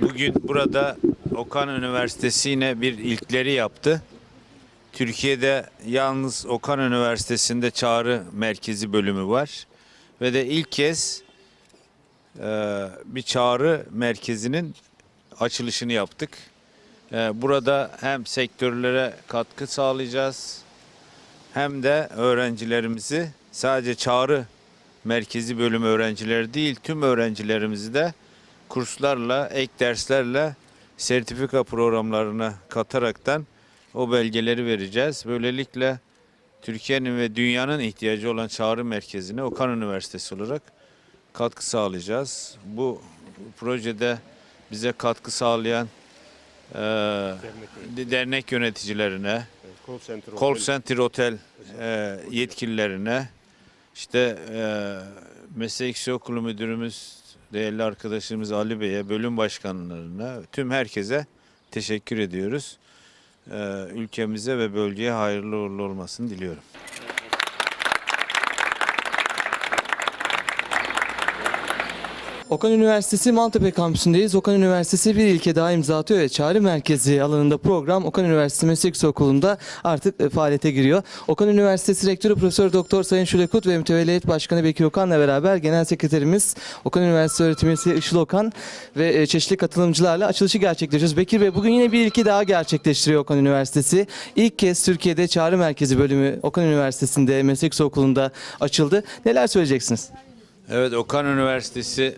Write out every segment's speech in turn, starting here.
Bugün burada Okan Üniversitesi yine bir ilkleri yaptı. Türkiye'de yalnız Okan Üniversitesi'nde çağrı merkezi bölümü var. Ve de ilk kez e, bir çağrı merkezinin açılışını yaptık. E, burada hem sektörlere katkı sağlayacağız, hem de öğrencilerimizi sadece çağrı merkezi bölüm öğrencileri değil tüm öğrencilerimizi de kurslarla, ek derslerle sertifika programlarına kataraktan o belgeleri vereceğiz. Böylelikle Türkiye'nin ve dünyanın ihtiyacı olan çağrı merkezine Okan Üniversitesi olarak katkı sağlayacağız. Bu projede bize katkı sağlayan eee, dernek yöneticilerine, Call center call center otel eee, yetkililerine, işte eee meslek okulu müdürümüz, değerli arkadaşımız Ali Bey'e, bölüm başkanlarına, tüm herkese teşekkür ediyoruz. Eee, ülkemize ve bölgeye hayırlı uğurlu olmasını diliyorum. Okan Üniversitesi Maltepe kampüsündeyiz. Okan Üniversitesi bir ilke daha imza atıyor ve çağrı merkezi alanında program Okan Üniversitesi Meslek Yüksek Okulu'nda artık e, faaliyete giriyor. Okan Üniversitesi Rektörü Profesör Doktor Sayın Şule Kut ve Mütevelli Heyet Başkanı Bekir Okan'la beraber Genel Sekreterimiz Okan Üniversitesi Öğretim Üyesi Işıl Okan ve e, çeşitli katılımcılarla açılışı gerçekleştiriyoruz. Bekir Bey bugün yine bir ilke daha gerçekleştiriyor Okan Üniversitesi. İlk kez Türkiye'de çağrı merkezi bölümü Okan Üniversitesi'nde Meslek Yüksek Okulu'nda açıldı. Neler söyleyeceksiniz? Evet Okan Üniversitesi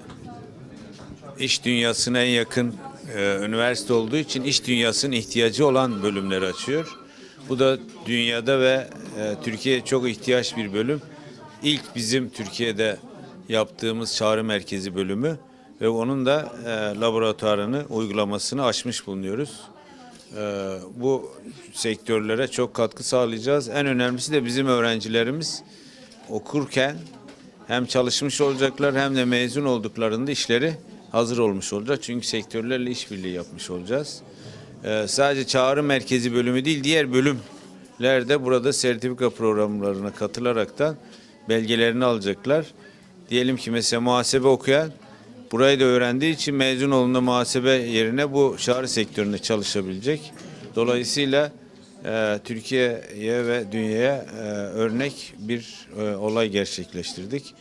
iş dünyasına en yakın e, üniversite olduğu için iş dünyasının ihtiyacı olan bölümleri açıyor. Bu da dünyada ve e, Türkiye'ye çok ihtiyaç bir bölüm. İlk bizim Türkiye'de yaptığımız çağrı merkezi bölümü ve onun da e, laboratuvarını, uygulamasını açmış bulunuyoruz. E, bu sektörlere çok katkı sağlayacağız. En önemlisi de bizim öğrencilerimiz okurken hem çalışmış olacaklar hem de mezun olduklarında işleri hazır olmuş olacak. Çünkü sektörlerle işbirliği yapmış olacağız. Ee, sadece çağrı merkezi bölümü değil diğer bölümlerde burada sertifika programlarına katılaraktan belgelerini alacaklar. Diyelim ki mesela muhasebe okuyan burayı da öğrendiği için mezun olduğunda muhasebe yerine bu çağrı sektöründe çalışabilecek. Dolayısıyla e, Türkiye'ye ve dünyaya e, örnek bir e, olay gerçekleştirdik.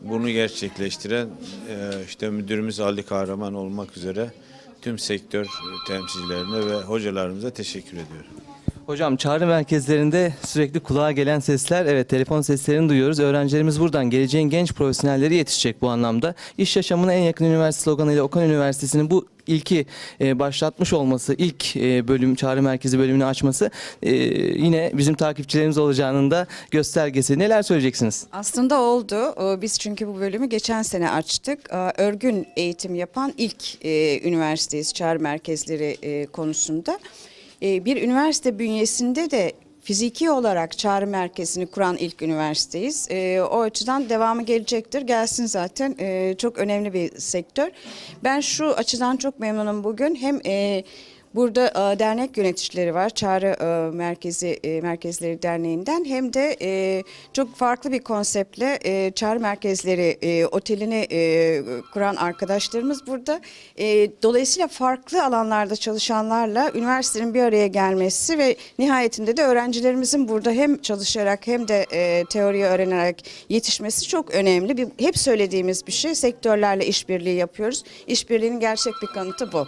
Bunu gerçekleştiren e, işte müdürümüz Ali Kahraman olmak üzere tüm sektör temsilcilerine ve hocalarımıza teşekkür ediyorum. Hocam çağrı merkezlerinde sürekli kulağa gelen sesler, evet telefon seslerini duyuyoruz. Öğrencilerimiz buradan geleceğin genç profesyonelleri yetişecek bu anlamda. İş yaşamına en yakın üniversite sloganıyla Okan Üniversitesi'nin bu ilki e, başlatmış olması, ilk e, bölüm çağrı merkezi bölümünü açması e, yine bizim takipçilerimiz olacağının da göstergesi. Neler söyleyeceksiniz? Aslında oldu. Biz çünkü bu bölümü geçen sene açtık. Örgün eğitim yapan ilk e, üniversiteyiz çağrı merkezleri e, konusunda. E, Bir üniversite bünyesinde de fiziki olarak çağrı merkezini kuran ilk üniversiteyiz. E, o açıdan devamı gelecektir. Gelsin zaten. E, çok önemli bir sektör. Ben şu açıdan çok memnunum bugün. Hem e, Burada e, dernek yöneticileri var. Çağrı e, Merkezi e, Merkezleri Derneği'nden hem de e, çok farklı bir konseptle e, Çağrı Merkezleri e, otelini e, kuran arkadaşlarımız burada. E, dolayısıyla farklı alanlarda çalışanlarla üniversitenin bir araya gelmesi ve nihayetinde de öğrencilerimizin burada hem çalışarak hem de e, teoriyi öğrenerek yetişmesi çok önemli. Bir, hep söylediğimiz bir şey sektörlerle işbirliği yapıyoruz. İşbirliğinin gerçek bir kanıtı bu.